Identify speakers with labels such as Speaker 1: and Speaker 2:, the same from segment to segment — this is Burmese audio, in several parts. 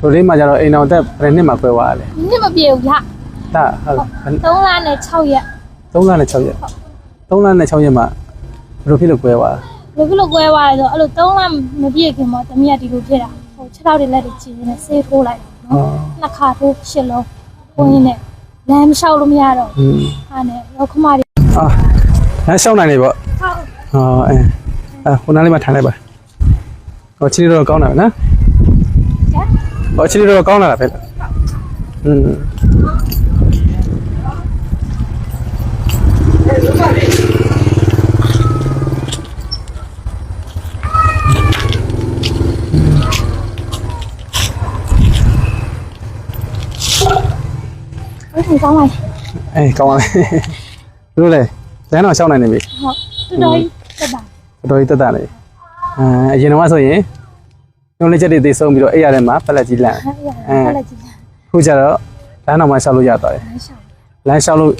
Speaker 1: တို့လေးမှကျတော့အိမ်အောင်တက်ဘယ်နှစ်မှခွဲသွားလဲ
Speaker 2: နှစ်မပြေဘူးလား
Speaker 1: ဒါဟုတ်လား
Speaker 2: 3လနဲ့6ရက်
Speaker 1: 3လနဲ့6ရက်3လနဲ့6ရက်မှဘယ်လိုဖြစ်လို့ခွဲသွား
Speaker 2: ဘယ်ဖြစ်လို့ကွဲသွားလဲဆိုတော့အဲ့လို3လမပြည့်ခင်ပေါ့တမီးကဒီလိုဖြစ်တာဟို6ထောက်တွေလက်တွေချီနေဆေးထိုးလိုက်နော်နှစ်ခါထိုးရှစ်လုံးဘုန်းကြီးနဲ့လမ်းမလျှောက်လို့မရတော့
Speaker 1: อืม
Speaker 2: အားနဲ့ရောက်ခမတွေ
Speaker 1: အာလမ်းရှောင်းနိုင်နေပေါ့
Speaker 2: ဟုတ်
Speaker 1: ဟောအဲအဲခုနလေးမှထိုင်လိုက်ပါဟောချီလေးတော့ကောင်းတာပဲနော်
Speaker 2: ကျ န်
Speaker 1: ဟောချီလေးတော့ကောင်းလာတာပဲอืม
Speaker 2: အဲ့ဒီကောင်းပါလေ
Speaker 1: အဲကောင်းပါလေဘယ်လိုလဲလမ်းတော့ရှောင်းနိုင်နေ ပြီ
Speaker 2: ဟုတ်တော်တော်ကြီးတက်တာ
Speaker 1: တော်တော်ကြီးတက်တာလေအဲအရင်တော့ဆိုရင်ညွန်လေးချက်တွေသိဆုံးပြီးတော့အဲ့ရထဲမှာပလက်ကြီးလန့်
Speaker 2: အဲ့ရအဲ့လက်ကြီးလမ်း
Speaker 1: ခုကျတော့လမ်းတော်မှရှောက်လို့ရသွားတယ်
Speaker 2: လျှောက်
Speaker 1: လမ်းလျှောက်လို့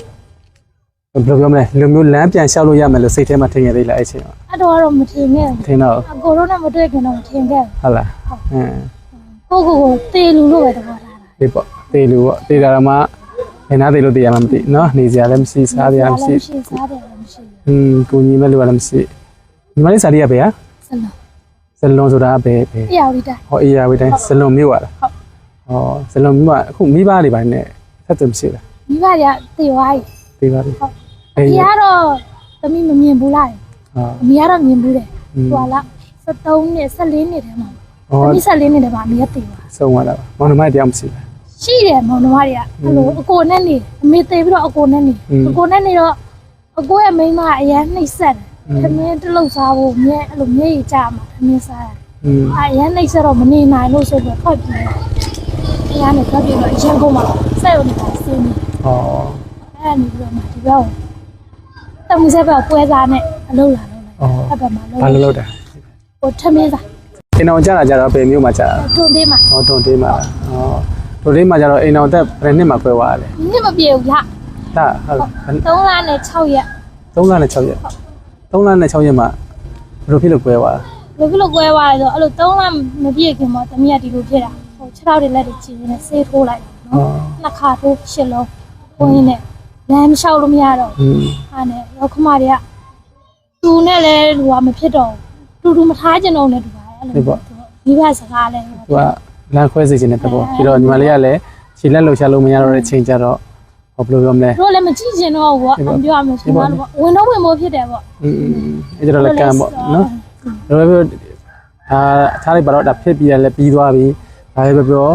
Speaker 1: ဘယ်လိုပြောမလဲလူမျိုးလမ်းပြန်လျှောက်လို့ရမယ်လို့စိတ်ထဲမှာထင်ရသေးလားအဲ့ချိန်မှာ
Speaker 2: အဲ့တော့တော့မထင်ခဲ့
Speaker 1: ထင်တော့
Speaker 2: ဘူးအကိုတို့နဲ့မတွေ့ခင်တော့မထင်ခဲ့
Speaker 1: ဟုတ်လားအင်း
Speaker 2: ဘူးကိုကိုကိုတေလူလို့ပဲတဘောထားတာ
Speaker 1: ဒီပေါ့တေလူပေါ့တေတာမှဘယ်နာတေလို့တေရမှမသိနော်နေစရာလည်းမရှိစားစရာမရှိ
Speaker 2: မရှိစားတယ်လည်းမရှိ
Speaker 1: อืมကိုကြီးမဲ့လူကလည်းမရှိညီမလေးစာရီကဘယ်ဟာ
Speaker 2: စလုံး
Speaker 1: ဇလွန်ဆိုတာဘယ်ဘယ်
Speaker 2: အေယာဝတီတိုင်း
Speaker 1: ဟောအေယာဝတီတိုင်းဇလွန်မြို့ရလား
Speaker 2: ဟုတ်
Speaker 1: ဟောဇလွန်မြို့ကအခုမိဘတွေပိုင်းနဲ့ဆက်သွယ်မရှိလား
Speaker 2: မိဘတွေကတေဝိုင်း
Speaker 1: တေဝိုင်း
Speaker 2: ဟုတ်
Speaker 1: အေ
Speaker 2: ယာတော့သမီးမမြင်ဘူးလား
Speaker 1: ဟုတ်
Speaker 2: အမေကတော့မြင်ဘူးတယ်ဟွာလား73နှစ်14နှစ်ထဲမှာသမီး14နှစ်ထဲမှာအမေကတေဝိုင်း
Speaker 1: ဆုံးသွားတာပါမောင်နှမတရားမရှိလား
Speaker 2: ရှိတယ်မောင်နှမတွေကအဲ့လိုအကိုနဲ့နေအမေတေပြီးတော့အကိုနဲ့နေအကိုနဲ့နေတော့အကိုရဲ့မိန်းမကအရန်နှိပ်စက်တယ် သမင်းတလုံးစားဖို့မြဲအဲ့လိုမျက်ရည်ကျမှာသမင်းစားတယ်
Speaker 1: อืม
Speaker 2: အရန်နှိပ်ဆက်တော့မနေနိုင်လို့ဆိုတော့ထွက်ပြေးတယ်အရန်နဲ့ထွက်ပြေးတော့ရန်ကုန်မှာဆက်ရုံနေတာစင်းနေ
Speaker 1: ဟော
Speaker 2: အဲ့ဒါနေပြီးတော့မှဒီဘက်ကိုတမီးဆက်ဘက်ပွဲစားနဲ့အလုပ်လာလုပ်လိုက်အဲ့ဘက်မှာလုပ်
Speaker 1: ဘာလို့လုပ်တာ
Speaker 2: ဟိုထမင်းစား
Speaker 1: အိမ်အောင်ကြတာကြတော့ဘယ်မြို့မှာကြတာ
Speaker 2: တွန်းသေးမှာ
Speaker 1: ဟောတွန်တေးမှာဟောတွန်တေးမှာကြတော့အိမ်အောင်တက်ဘယ်နှစ်မှခွဲသွားလဲ
Speaker 2: နှစ်မပြေဘူးလား
Speaker 1: ဒါဟုတ်လား
Speaker 2: 3လနဲ့6ရက်
Speaker 1: 3လနဲ့6ရက် 3လနဲ့6ရက်မှဘယ်လိုဖြစ်လို့ခွဲသွား
Speaker 2: ဘယ်ဖြစ်လို့ကွဲသွားလဲဆိုတော့အဲ့လို3လမပြည့်ခင်မှာတမီးကဒီလိုဖြစ်တာဟို6ထောက်တွေလက်တွေချီနေဆေးထိုးလိုက်
Speaker 1: ဟော
Speaker 2: နှစ်ခါထိုးရှစ်လုံးဘုန်းကြီးနဲ့လမ်းမလျှောက်လို့မရတော့
Speaker 1: อืม
Speaker 2: အားနဲ့ရောက်ခမတွေကသူနဲ့လည်းလူကမဖြစ်တော့ဘူးတူတူမထားကြတော့နဲ့တူပါတယ်အဲ့လိုမိဘစကားလည်း
Speaker 1: သူကလမ်းခွဲစေခြင်းတဲ့ပေါ့ပြီးတော့ညီမလေးကလည်းခြေလက်လှုပ်ရှားလို့မရတော့တဲ့ချိန်ကျတော့ ဟောဘယ်လိုပြောမလဲ
Speaker 2: တို့လည်းမကြည့်ကျင်တော့ဘူးပေါ့ပြောရမယ်ဆိုတော့ဝင်တော့ဝင်ဖို့ဖြစ်တယ်ပေါ့
Speaker 1: อืมအဲ့ကျတော့လည်းကံပေါ့နော်ဘယ်လိုပြောဒါထားလိုက်ပါတော့ဒါဖြစ်ပြီးတယ်လည်းပြီးသွားပြီဒါပဲပြောပြော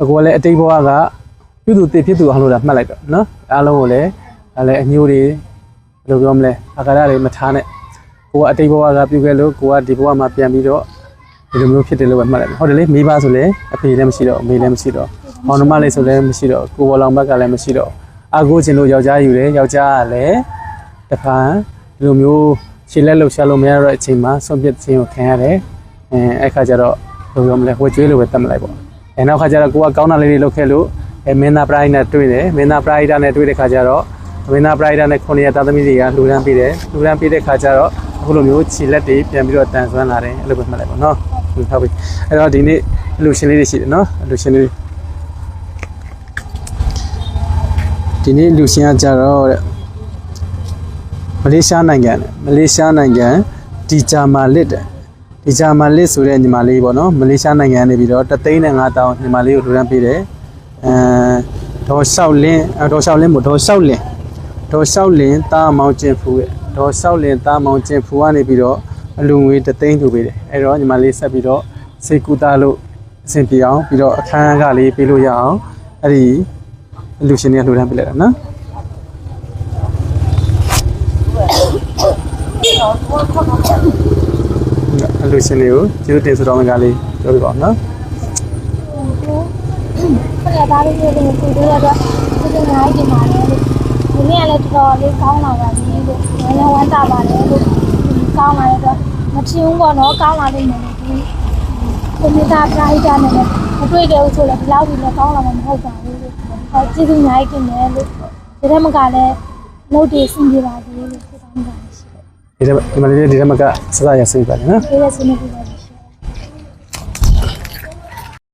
Speaker 1: အကူကလည်းအတိတ်ဘဝကပြုသူတည်ဖြစ်သူအောင်လို့ဒါမှတ်လိုက်တော့နော်အားလုံးကိုလည်းဒါလည်းအညိုးတွေဘယ်လိုပြောမလဲအာကာရတွေမထားနဲ့ကိုကအတိတ်ဘဝကပြုခဲ့လို့ကိုကဒီဘဝမှာပြန်ပြီးတော့ဒီလိုမျိုးဖြစ်တယ်လို့ပဲမှတ်လိုက်ဟုတ်တယ်လေမိဘဆိုလည်းအဖေလည်းမရှိတော့အမေလည်းမရှိတော့မောင်နှမလေးဆိုလည်းမရှိတော့ကိုဘောလောင်ဘက်ကလည်းမရှိတော့ အာကိုချင်းတို့ယောက်ျားယူတယ်ယောက်ျားကလည်းတခါဒီလိုမျိုးခြေလက်လှုပ်ရှားလို့မရတော့တဲ့အချိန်မှာဆွန့်ပစ်ခြင်းကိုခံရတယ်အဲအဲ့ခါကျတော့ဘယ်လိုပြောမလဲဝေကျွေးလို့ပဲတတ်မလိုက်ပေါ့အဲနောက်ခါကျတော့ကိုကကောင်းတာလေးတွေလုပ်ခဲ့လို့အဲမင်းသားပရိုက်နဲ့တွေ့တယ်မင်းသားပရိုက်တာနဲ့တွေ့တဲ့ခါကျတော့မင်းသားပရိုက်တာနဲ့ခုနှစ်ရက်သားသမီးတွေကလှူဒန်းပေးတယ်လှူဒန်းပေးတဲ့ခါကျတော့အခုလိုမျိုးခြေလက်တွေပြန်ပြီးတော့တန်ဆွမ်းလာတယ်အဲ့လိုပဲမှတ်လိုက်ပါနော်ဟုတ်ပြီအဲ့တော့ဒီနေ့အလူရှင်လေးတွေရှိတယ်နော်အလူရှင်လေးတွေ ဒီနေ့လူရှင်ကကြတော့တဲ့မလေးရှားနိုင်ငံနဲ့မလေးရှားနိုင်ငံဒီဂျာမာလစ်တဲ့ဒီဂျာမာလစ်ဆိုတဲ့ညီမလေးပေါ့နော်မလေးရှားနိုင်ငံနေပြီးတော့တသိန်းနဲ့5000ညီမလေးကိုလူဒန်းပေးတယ်အဲဒေါ်လျှောက်လင်းအဲဒေါ်လျှောက်လင်းမို့ဒေါ်လျှောက်လင်းဒေါ်လျှောက်လင်းတာမောင်ကျင်ဖူးရဲ့ဒေါ်လျှောက်လင်းတာမောင်ကျင်ဖူးကနေပြီးတော့အလူငွေတသိန်းလူပေးတယ်အဲ့တော့ညီမလေးဆက်ပြီးတော့စေကူတာလို့အဆင်ပြေအောင်ပြီးတော့အခန်းကလေးပေးလို့ရအောင်အဲ့ဒီ အလူရှင်တွေကလူဒန်းပေးလိုက်တာနော်အလူရှင်တွေကိုကျေးဇူးတင်ဆိုတော့ငါလေးပြောပြပါဦးနော်
Speaker 2: ခဏသားလေးလေးကိုတွေ့ရတော့သူကငါးကြည့်ပါလေလို့ဒီနေ့လည်းတော်တော်လေးကောင်းလာပါပြီလို့ဝမ်းလည်းဝမ်းသာပါတယ်လို့ကောင်းလာတော့မထင်ဘူးပေါ့နော်ကောင်းလာလိမ့်မယ်လို့ဒီကွန်ပျူတာပရိုက်တာနဲ့မတွေ့ကြဘူးဆိုတော့ဒီလောက်ဒီလည်းကောင်းလာမှာမဟုတ်ပါဘူးလို့ဟော ကျေးဇူးများကြီးတင်တယ်လို့ဒီထက်မကလည်းလုပ်တည်စင်ပြပါသေးလို့ပြောတာရှိတယ်
Speaker 1: ဒီထဲမှာဒီမှာလေးဒီထဲမှာကစစရဆင်းပါလေနော်
Speaker 2: ဒီရဲ့စနေပြပါ